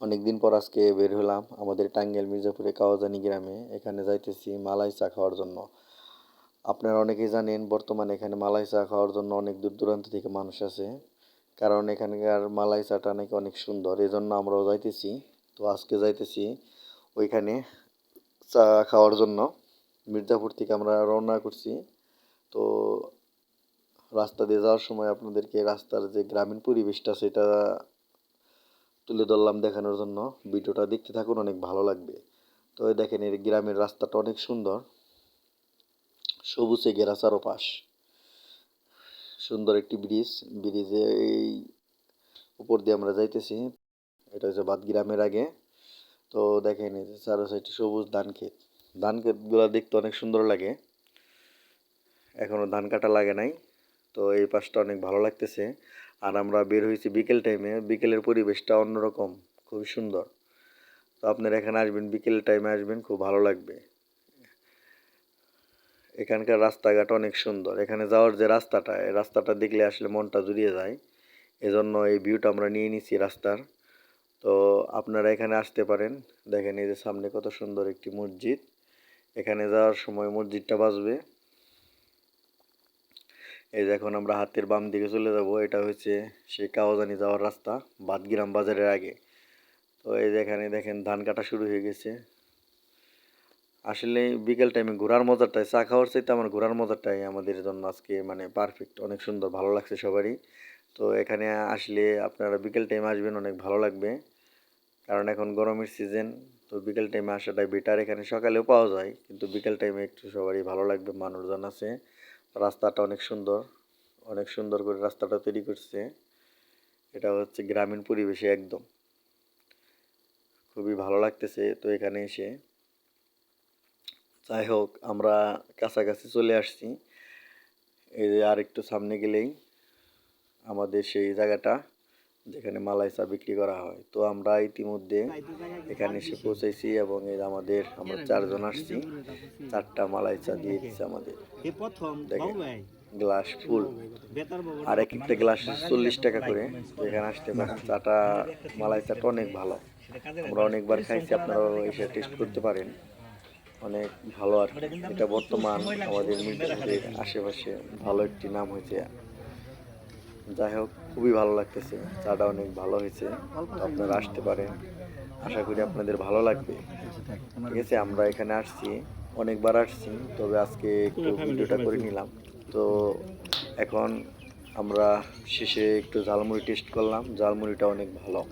অনেকদিন পর আজকে বের হলাম আমাদের টাঙ্গাইল মির্জাপুরে কাওয়াজানি গ্রামে। এখানে যাইতেছি মালাই চা খাওয়ার জন্য। আপনারা অনেকেই জানেন, বর্তমানে এখানে মালাই চা খাওয়ার জন্য অনেক দূর দূরান্ত থেকে মানুষ আসে। কারণ এখানকার মালাই চাটা নাকি অনেক সুন্দর এই জন্য আমরাও যাইতেছি। তো আজকে যাইতেছি ওইখানে চা খাওয়ার জন্য। মির্জাপুর থেকে আমরা রওনা করছি। তো রাস্তা দিয়ে যাওয়ার সময় আপনাদেরকে রাস্তার যে গ্রামীণ পরিবেশটা, সেটা তুলে ধরলাম দেখানোর জন্য। ভিডিওটা দেখতে থাকুন, অনেক ভালো লাগবে। তো দেখেন এর গ্রামের রাস্তাটা অনেক সুন্দর। সবুজে ঘেরা চারোপাশ। সুন্দর একটি ব্রিজ। ব্রিজে এই উপর দিয়ে আমরা যাইতেছি। এটা হচ্ছে বাদ গ্রামের আগে। তো দেখেন চারো সাইডে সবুজ ধান ক্ষেত। ধান ক্ষেতগুলো দেখতে অনেক সুন্দর লাগে। এখনও ধান কাটা লাগে নাই। তো এই পাশটা অনেক ভালো লাগতেছে। আর আমরা বের হয়েছি বিকেল টাইমে বিকেলের পরিবেশটা অন্যরকম খুবই সুন্দর। তো আপনারা এখানে আসবেন, বিকেল টাইমে আসবেন, খুব ভালো লাগবে। এখানকার রাস্তাঘাট অনেক সুন্দর। এখানে যাওয়ার যে রাস্তাটা, এই রাস্তাটা দেখলে আসলে মনটা জুড়িয়ে যায়। এজন্য এই ভিউটা আমরা নিয়ে নিছি রাস্তার। তো আপনারা এখানে আসতে পারেন। দেখেন এই যে সামনে কত সুন্দর একটি মসজিদ। এখানে যাওয়ার সময় মসজিদটা বাজবে। এই যে এখন আমরা হাতের বাম দিকে চলে যাব, এটা হচ্ছে সেই কাওয়াজানি যাওয়ার রাস্তা, বাদগ্রাম বাজারের আগে। তো এই যে এখানে দেখেন ধান কাটা শুরু হয়ে গেছে। আসলে বিকেল টাইমে ঘোরার মজাটাই চা খাওয়ার চাইতে আমার ঘোরার মজাটাই আমাদের জন্য আজকে মানে পারফেক্ট অনেক সুন্দর, ভালো লাগছে সবারই। তো এখানে আসলে আপনারা বিকেল টাইমে আসবেন, অনেক ভালো লাগবে। কারণ এখন গরমের সিজন তো বিকেল টাইমে আসাটাই বেটার এখানে সকালেও পাওয়া যায়, কিন্তু বিকেল টাইমে একটু সবারই ভালো লাগবে, মানুষজন আছে। রাস্তাটা অনেক সুন্দর অনেক সুন্দর করে রাস্তাটা তৈরি করছে। এটা হচ্ছে গ্রামীণ পরিবেশে একদম। খুবই ভালো লাগতেছে তো এখানে এসে। যাই হোক, আমরা কাছাকাছি চলে আসছি। এই যে আর একটু সামনে গেলেই আমাদের সেই জায়গাটা। যেখানে মালাই চা বিক্রি করা হয়। তো আমরা ইতিমধ্যে এখানে এসে পৌঁছেছি এবং এর আমাদের আমরা চারজন আসছি। চারটা মালাই চা দিয়ে দিচ্ছে আমাদের। দেখেন গ্লাস ফুল। আর এক একটা গ্লাস চল্লিশ টাকা করে। এখানে আসতে পারেন চাটা মালাই চাটা অনেক ভালো। আমরা অনেকবার খাইছি আপনারাও এসে টেস্ট করতে পারেন। অনেক ভালো আর। এটা বর্তমান আমাদের মির্জাপুরের আশেপাশে ভালো একটি নাম হয়েছে যাই হোক, খুবই ভালো লাগতেছে। চাটা অনেক ভালো হয়েছে। আপনারা আসতে পারেন। আশা করি আপনাদের ভালো লাগবে। ঠিক আছে, আমরা এখানে আসছি। অনেকবার আসছি, তবে আজকে একটু ভিডিওটা করে নিলাম। তো এখন আমরা শেষে একটু ঝালমুড়ি টেস্ট করলাম। ঝালমুড়িটা অনেক ভালো।